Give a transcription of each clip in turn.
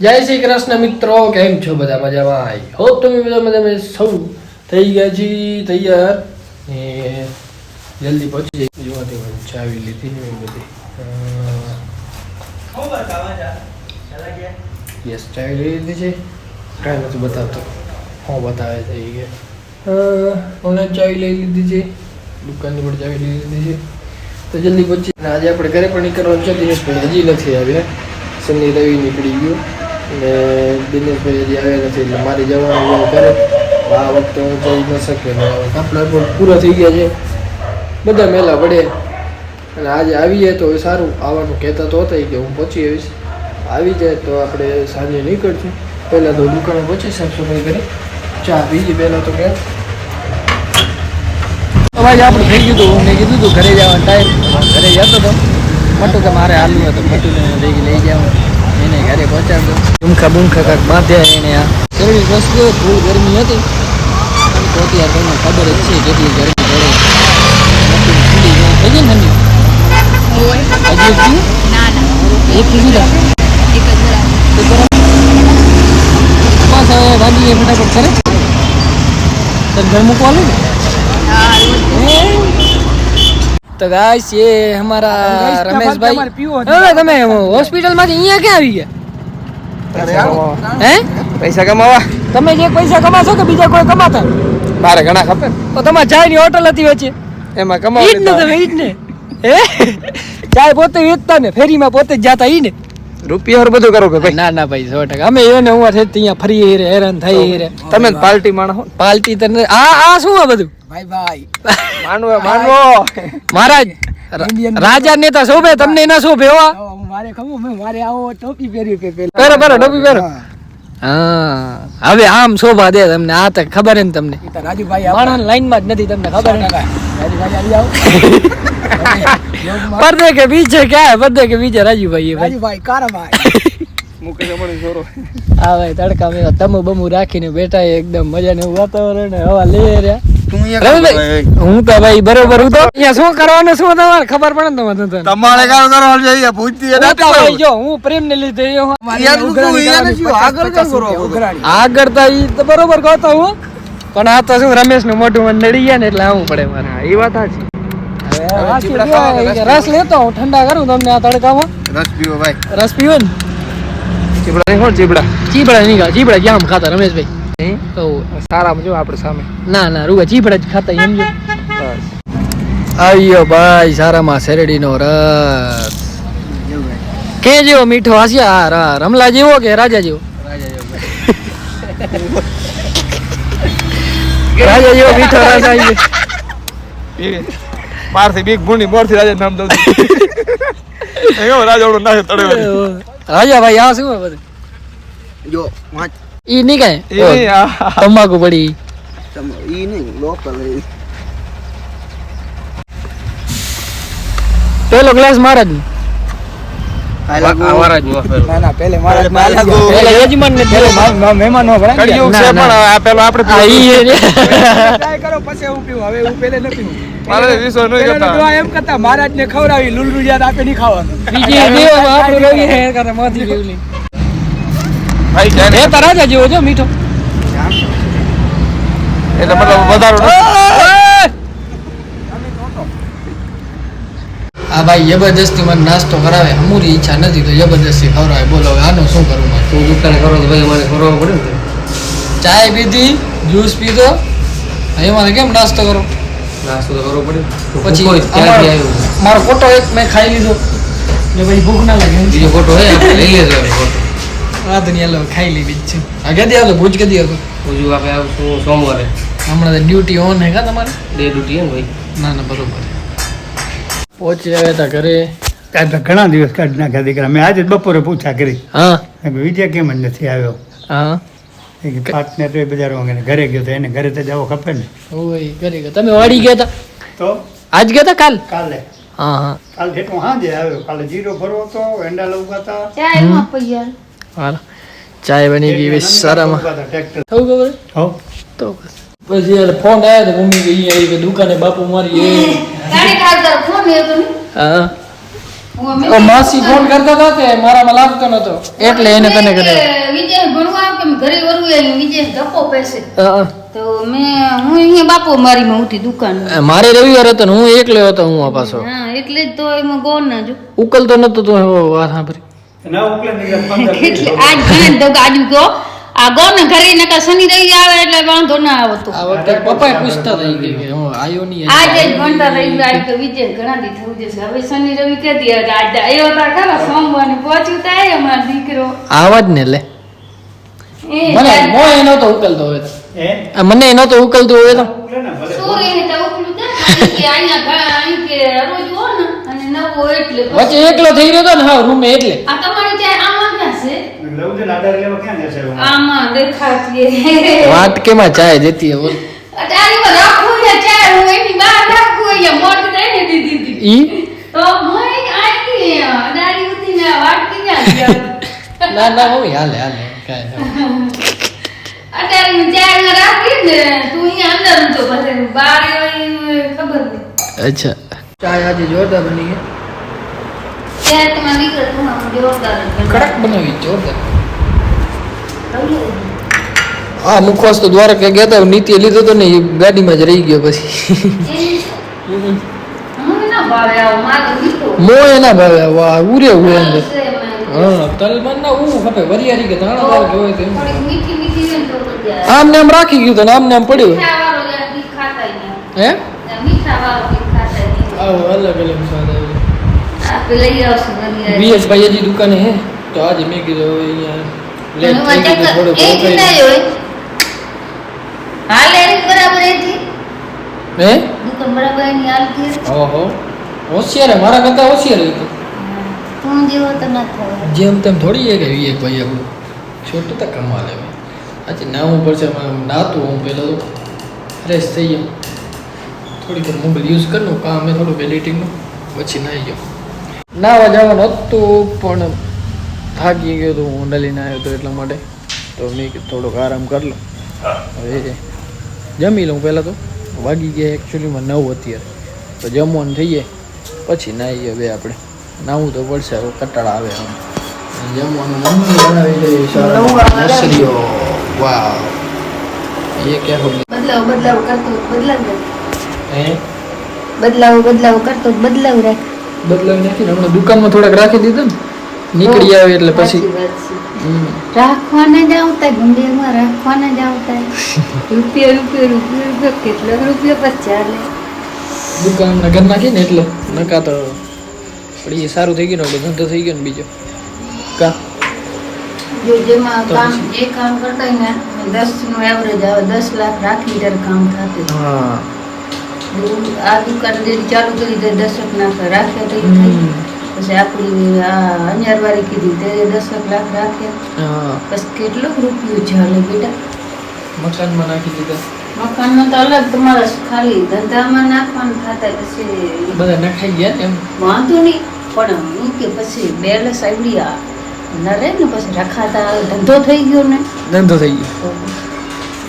જય શ્રી કૃષ્ણ મિત્રો કેમ છો બધા મજામાં? આઈ હોપ તમે બધા મજામાં સૌ થઈ ગયા છે તૈયાર. ને જલ્દી પહોંચી જઈ જોવા દેવાનું ચાવી લીધી ને બધી. યસ ચાવી લઈ લીધી છે. કાંઈ નથી બતાવતો. હું બતાવે છે એ કે ઓનલાઈન ચાવી લઈ લીધી છે. દુકાનની પણ ચાવી લઈ લીધી છે. તો જલ્દી પહોંચી આજે આપણે ઘરે પણ નીકળવાનું છે. દિનેશભાઈ હજી નથી આવ્યા. શનિ રવિ નીકળી ગયો. અને દિનેશભાઈ હજી આવ્યા નથી એટલે મારે જવાનું ઘરે આ વખતે હું જઈ ન શકે ને કાપડા પણ પૂરા થઈ ગયા છે. બધા મેલા પડે. અને આજે આવીએ તો સારું. આવવાનું કહેતા તો હતા કે હું પહોંચી આવીશ. આવી જાય તો આપણે સાંજે નીકળશું. પહેલાં તો દુકાને પહોંચી સાફ સફાઈ કરી. ચા પીજી પહેલાં તો કે અવાજ આપણે થઈ ગયું હતું. મેં કીધું હતું ઘરે જવાનો ટાઈમ ઘરે જતો હતો મટું કે મારે હાલવું હતું મટું લઈ લઈ જવાનું. ઘરે પહોંચાડજો. બુમખા બુમખા કાંક બાંધ્યા એને આ. સરળ વસ્તુ ફૂલ ગરમી હતી. તો અત્યારે તમને ખબર જ છે કેટલી ગરમી પડે. થઈ ગઈ ના મૂકવાનું ને તો ગાઈસ એ અમારા રમેશભાઈ તમે હોસ્પિટલમાંથી અહીંયા ક્યાં આવી ગયા? હે? પૈસા કમાવા? તમે જે પૈસા કમાશો કે બીજા કોઈ કમાતા? મારે ઘણા ખપે. તો તમારે ચાયની હોટલ હતી વચ્ચે. એમાં ને કમાવા તમે ને હે? ચાય પોતે વેચતા ને ફેરીમાં પોતે જ જાતા ઈ ને રૂપિયા ઓર બધું કરો કે ભાઈ? ના ના ભાઈ સો ટકા. અમે એને હું છે ત્યાં ફરી હેરે હેરાન થઈ હેરે. તમે પાર્ટી માણો પાર્ટી પાલટી તને આ આ શું આ બધું? માનવો માનવો. મહારાજ રાજા નેતા શોભે તમને ના શોભે હો? મારે ખબર મારે આવો ટોપી પહેરી કે પહેરો પહેરો ટોપી પહેરો. હા. હવે આમ શોભા દે તમને આ તો ખબર ને તમને. રાજુભાઈ વાણા લાઈનમાં જ નથી તમને ખબર પરદે કે બીજે ક્યાં? પરદે કે બીજે રાજુભાઈ રાજુભાઈ કારાભાઈ. હા ભાઈ તડકા તમુ બમુ રાખીને બેઠા એકદમ મજા ને વાતાવરણ હવા લઈ રહ્યા. હું તો ભાઈ બરોબર હું તો અહીંયા શું કરવાનું શું તમારે ખબર પડે ને તમારે તો. તમારે કામ કરો જોઈએ પૂછતી હું તો જો હું પ્રેમ ને લીધે આગળ તો ઈ તો બરોબર કહતો હું. પણ આ તો શું રમેશનું મોઢું મને નડી ગયા ને એટલે આવું પડે મારે. એ વાત સાચી. રસ લેતો હું ઠંડા કરું તમને આ તડકામાં. રસ પીવો ભાઈ. રસ પીવો ને? ચીબડા નહીં ચીબડા ચીબડા ચીપડા નહીં ચીબડા ચીપડા જામ ખાતા રમેશભાઈ? તો સારામાં જો આપણે સામે. ના ના રૂગા ચીપડા જ ખાતા એમ જો. બસ. આવ્યો ભાઈ સારામાં શેરડીનો રસ. કે જેવો મીઠો હાસ્યા? આ રમલા જેવો કે રાજા જેવો? રાજા જેવો મીઠો રસ આવી ગયો. પીવી બીક ભૂની બોરથી રાજા નામ દઉં એવો રાજાઓનો નાશે તળે રાજા ભાઈ આ શું બધું? જો વાંચ ઈ નહીં કાંઈ તંબાકુ પડી ઈ નહીં લોકલ પેલો ગ્લાસ મારા જ અમારા જ વાપેલો. ના ના પેલે મારા પેલે મારા ગો. પેલા યજમાન ને પેલે મહેમાન નો ભરાય કળિયુગ ના, છે ના. પણ આ પેલો આપણે આ ઈ એ રે. ટ્રાય કરો પછી હવે નથી મારે વિશ્વાસ નહીં પેલાનો કરતા. દુઆ એમ કરતા મહારાજ ને ખવડાવી લુલુ યાદ આપે નહીં ખાવાનું ભાઈ જાય એ તરાજા જેવો જો મીઠો. એટલે મતલબ વધારો આ ભાઈ જબરદસ્તી મને નાસ્તો કરાવે અમૂરી ઈચ્છા નથી તો જબરદસ્તી ખવડાવે. બોલો આનું શું કરું મારે? તું દુકાને કરો તો ભાઈ મારે કરવું પડે ને ચાય પીધી જ્યુસ પીધો. અહીં મારે કેમ નાસ્તો કરો? નાસ્તો તો કરવો પડે. પછી અમારો- મારો ફોટો એક મેં ખાઈ લીધો. ને પછી ભૂખ ના લાગે બીજો ફોટો હે લઈ લેજો આ તો નહીં હાલો, ખાઈ લીધી જ છે. આ ક્યાંથી આવતો ભુજ ક્યાંથી આવતો બીજું આપણે આવશું સોમવારે. હમણાં તો ડ્યુટી ઓન હે કા તમારે? ડે ડ્યુટી એમ ભાઈ ના ના બરોબર. પહોંચી આવ્યા હતા ઘરે. કાંઈ તો ઘણા દિવસ કાઢી નાખ્યા દીકરા. મેં આજે બપોરે પૂછા કરી. હા. વિજય કેમ જ નથી આવ્યો? હા. પાટને તો બજારો ઘરે ગયો તો એને ઘરે તો જવો ખપે ને. ઓય ઘરે ગયો. તમે વાડી ગયા હતા તો? આજ ગયા હતા કાલ? કાલે. હા હા. કાલ જેટલું હાજે આવ્યો. કાલે જીરો ભરવો તો એંડા લઉગા હતા પૈયા હાલો. ચાય બની ગઈ બસ સારામાં થવું ખબર? હો તો બસ. પછી યાર ફોન આવ્યો તો મમ્મી કે અહીંયા આવી કે દુકાને બાપુ મારી એ. હા. માસી ફોન કરતા હતા તે મારામાં લાગતો નતો. એટલે એને તને કર્યો વિજય ભણવા કે ઘરે વરવું વિજય ધક્કો પેસે હા, તો મેં હું અહીંયા બાપો મારી માં ઉઠી દુકાન. મારે રવિવાર હતો ને હું એકલો હતો હું આ પાછો. હા એટલે જ તો એમાં ગોળ ના જો. ઉકલતો નતો તો વાત સાંભળી. ના ઉકલે ગયા એટલે આજ ઘણા દો આજુ ગો આ ગો ને ઘરે નકા શનિ રહી આવે એટલે વાંધો ના આવતો આ વખતે પપ્પાએ પૂછતા રહી કે કે હું આયો નહીં આજે જ ભણતા રહી ગયા કે વિજય ઘણા દી થવું જશે હવે શનિ રવિ કે દી આજે આવ્યો તા ખરા સોમવાર ને પહોંચ્યું તા એ અમારો દીકરો. આવા જ ને લે. મને મો એનો નતો ઉકલતો હોય હે? એ એનો તો નતો ઉકલતો હોય તો. ઉકલે ને શું રહે તો ઉપલું કે આયા ઘણા કે રોજ હો ને અને નવો એટલે પછી- વચ્ચે એકલો થઈ રહ્યો હતો ને હા રૂમે એટલે આ તમારે ત્યાં આમાં ક્યાં છે? લઉં આધાર લેવા ક્યાં જશે હવે? આમાં દેખાતી વાત કેમાં ચાય જતી હવે અટારીમાં રાખવું છે ચાર હું એની બહાર રાખવું અહીંયા મોટ દઈને દીધી હતી. ઈ? તો હું આખી અડારી ઉતી ને વાટકી ના ગયા ના ના મમ્મી હાલે હાલે કાંઈ નહીં. અટારી ચારમાં રાખી ને તું અહીંયા અંદર હતો પછી બહાર આવી ખબર નહીં. અચ્છા. ચાય આજે જોરદાર બની ગઈ ત્યારે તમારા દીકરો તમારો જોરદાર જ બન્યો. કડક બનાવી જોરદાર રહી ગયો. હા મુખવાસ તો દ્વારકા ગયા હતા નીતિએ લીધો તો ને એ ગાડીમાં જ રહી ગયો પછી એ મને ના ભાવે આવો મારો દીકરો મોય ના ભાવે વાહ ઉરે ઉરે અંદર છે એમાં. હા તલબન ના હું ખપે વરિયારી કે ધાણા દાળ કે હોય તો એમ. થોડીક મીઠી મીઠી હોય ને તો મજા આવે. આમ ને આમ રાખી ગયું તો ને આમ ને આમ પડ્યું મીઠાવાળો યાર ઈ ખાતાય નહીં. હે મીઠાવાળો ઈ ખાતાય નહીં. આવો અલગ અલગ સ્વાદ આવે આપણે લઈ આવશું. વીએસ ભાઈ હજી દુકાને હે તો આજે મેં કીધું અહીંયા લેટ થઈ ચક્કર- એ જ હોય. હાલ બરાબર એથી. હે દુકાન બરાબર એની હાલતી હતી. ઓહો હોશિયાર હે, મારા કરતા હોશિયાર હતો તું જેવો તો ના થવાય. જેમ તેમ થોડી એ કે વીએ ભાઈ આપણું છોટું તો કમાલ હે આજે નાવું પડશે નાતું હું પહેલાં તો ફ્રેશ થઈ ગયો થોડીક મોબાઈલ યુઝ કરનું કામ એ થોડું એડિટિંગનું પછી નાહી ગયો નાવા જવાનું હતું પણ થાકી ગયો તો હું નલી આવ્યો હતો એટલા માટે. તો મેં થોડોક આરામ કરી લઉં. હવે જમી લઉં પહેલાં તો. વાગી ગયા એકચ્યુઅલીમાં નવ અત્યારે. તો જમવાનું થઈ જાય. પછી નાહીએ હવે આપણે. નાવું તો પડશે હવે કટાળા આવે આમ. જમવાનું બનાવી દે સારા મસરીઓ વાવ. એ કે હોલી બદલાવ બદલાવ કરતો તો બદલાવ બદલાવ કરતો બદલાવ તો બદલાવ નાખીને હમણાં દુકાનમાં થોડાક રાખી દીધા ને નીકળી આવે એટલે પછી. રાખવાના જ આવતા ગુંડિયામાં રાખવાના જ આવતા રૂપિયા રૂપિયા રૂપિયા રૂપિયા કેટલો રૂપિયા પછી ચાલે. દુકાનના ઘર નાખી ને એટલે નકા તો પણ એ સારું થઈ ગયું ને ધંધો થઈ ગયો ને બીજો. કા? જો જેમાં કામ જે કામ કરતા ને દસનું એવરેજ આવે દસ લાખ રાખી ત્યારે કામ થતું. હા. આ દુકાન જે ચાલુ કરી દે દસક લાખ રાખ્યા તો પછી આપણી આ અન્યારવાળી કીધી તે દશક લાખ રાખ્યા. હા. પછી કેટલો રૂપિયો ચાલે બેટા. મકાનમાં નાખી દીધા. મકાનમાં તો અલગ તમારા ખાલી ધંધામાં નાખવાનું થતા પછી બધા નખાઈ ગયા ને એમ? વાંધો નહીં પણ હું કે પછી બેલેન્સ આઈડિયા આ રહે ને પછી રખાતા ધંધો થઈ ગયો ને. ધંધો થઈ ગયો.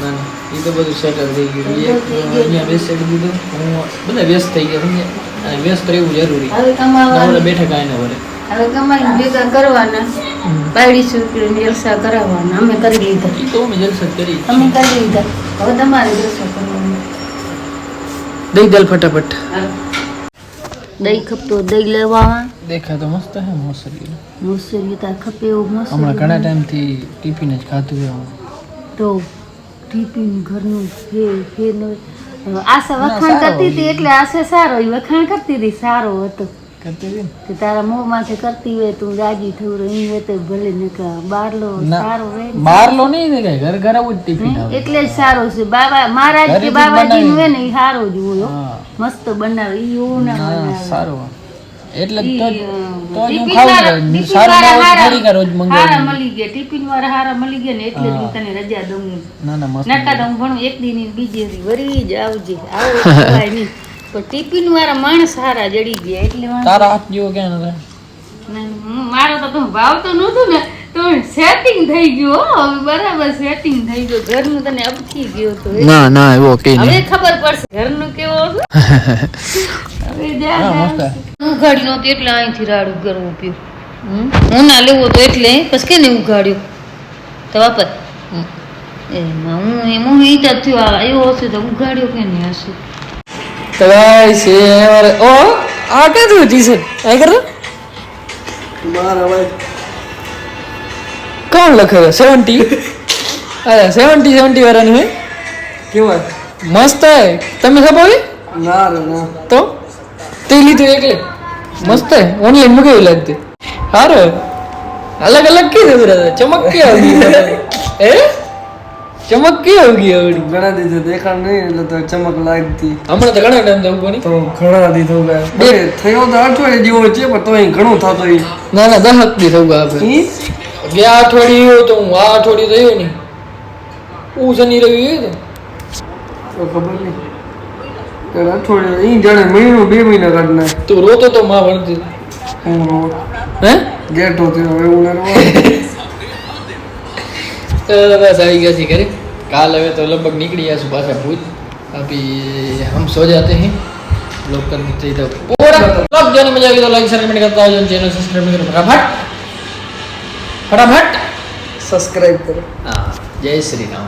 ના ના. એ તો બધું સેટલ થઈ ગયું. અહીંયા બેસાડી દીધું. હું બધા વ્યસ્ત થઈ ગયા. સમજે અને વ્યસ્ત રહેવું જરૂરી. હવે બેઠા કાંઈ ના હવે ભેગા કરવાના. બાવીસો રૂપિયા જલસા કરાવવાના. અમે કરી લીધા. એ તો અમે જલસા કરી તમે કરી લીધા. હવે તમારે જલસા કરવાના. દઈ દલ ફટાફટ. દહીં ખપતો દહીં લેવા. દેખા તો મસ્ત હે મોસરી મુસલી તા ખપે એવું હમણાં ઘણા ટાઈમથી ટિફિન જ ખાતું તો ટિફિન ઘરનું હે ફેર આશા વખાણ કરતી હતી એટલે આશા સારો એ વખાણ કરતી હતી સારો હતો. કે તારા મોં માથે કરતી હોય તું રાજી થયું રહી હોય તો ભલે ને કા બારલો સારો રહે બારલો નહીં ને ઘર ઘર આવું ટિફિન એટલે જ સારો છે. બાબા મહારાજ કે બાબાજી નું હોય ને એ સારો જ હોય મસ્ત બનાવે એ એવું ના સારું. એટલે તો તો હું છું. સારું ના હોય થોડી રોજ હારા મળી ગયા. ટિફિન વાળા હારા મળી ગયા ને એટલે હું તને રજા દઉં ના ના મસ્ત નકા દઉં ભણું એક દી ની બીજી દી વરી જ આવજે. આવો ખવાય નહીં. પણ ટિફિન વાળા માણસ હારા જડી ગયા એટલે તારા હાથ જેવો કે ના મારો તો તું ભાવ તો નહોતું ને તો સેટિંગ થઈ ગયું હો. હવે બરાબર સેટિંગ થઈ ગયું. ઘરનું તને અપથી ગયો તો ના ના એવો કે હવે ખબર પડશે. ઘરનું કેવો ઉઘાડી નહોતી એટલે અહીંથી રાડું કરવું પીવું હું ના લેવો તો એટલે પછી કે ને ઉઘાડ્યું તો વાપર એમાં હું એમ હું ઈ જ થયો આવ્યો હશે તો ઉઘાડ્યો કે નહીં હશે તો છે અરે ઓ આ ક્યાં તું ટી શર્ટ આ કરો મારા ભાઈ કોણ લખે સેવન્ટી અરે સેવન્ટી સેવન્ટી વાળાનું હે કેવાય મસ્ત હે તમે ખબર ના ના. તો? તે લીધું એટલે મસ્ત હે. ઓનલાઈન મગાવી લાગતી. સારો અલગ અલગ કીધું દાદા ચમક કે આવી હે? ચમક કે આવી આવડી. ઘણા દીધું દેખાણ નહીં એટલે તો ચમક લાગતી. હમણાં તો ઘણા ટાઈમ થયું કોની? તો ઘણા દીધો ગયા બે. થયો તો અઠવાડિયે જેવો છે પણ તોય ઘણું થતો ઈ ના ના દહક દી થયું આપણે ઈ? ગયા અઠવાડિયું તો હું આ અઠવાડિયું થયું નહીં. હું શનિ રવિ ગયો તો ખબર નહીં. અઠવાડિયે ઈ જાણે મહિનો બે મહિના કાઢ નાખ તો તું રોતો તો માં ભણતી હું રો હે ગેટો થયો હવે એવું ના રહેવાનું. તો બસ આવી ગયા છીએ ઘરે કાલ હવે તો લગભગ નીકળી જશું પાછા ભૂજ अभी हम सो जाते हैं लोग कर देते इधर पूरा ब्लॉग जाने मजा आई तो लाइक शेयर कमेंट करता हो चैनल सब्सक्राइब करो फटाफट फटाफट સબસ્ક્રાઇબ કરો हाँ जय श्री राम